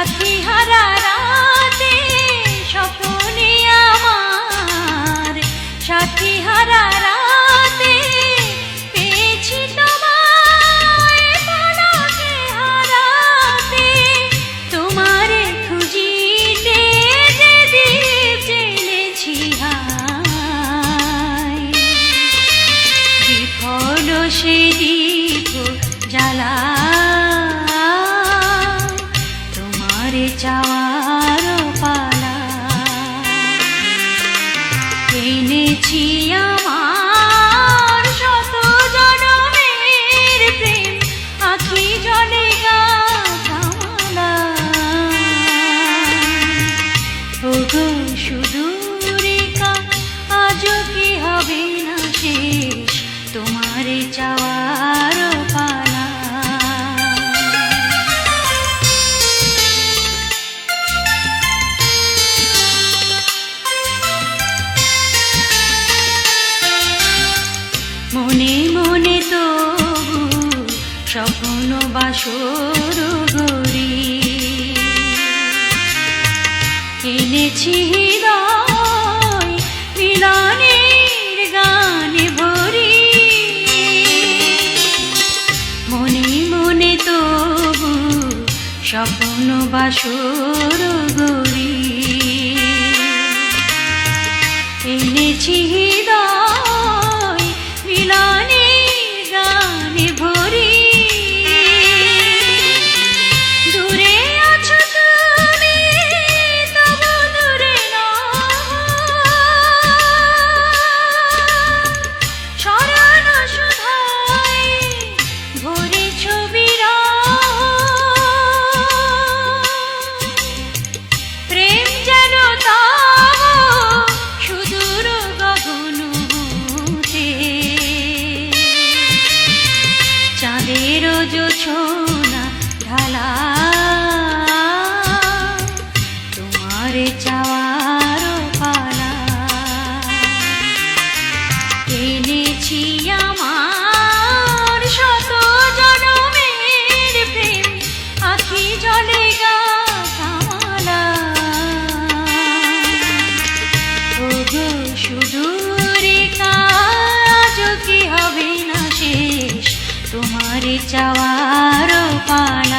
সাথী হারায় মনে মনে তো স্বপ্ন বাসর গরি এনেছি হৃদয় মিলনের গানে ভরি। মনে মনে স্বপ্ন বাসুর पा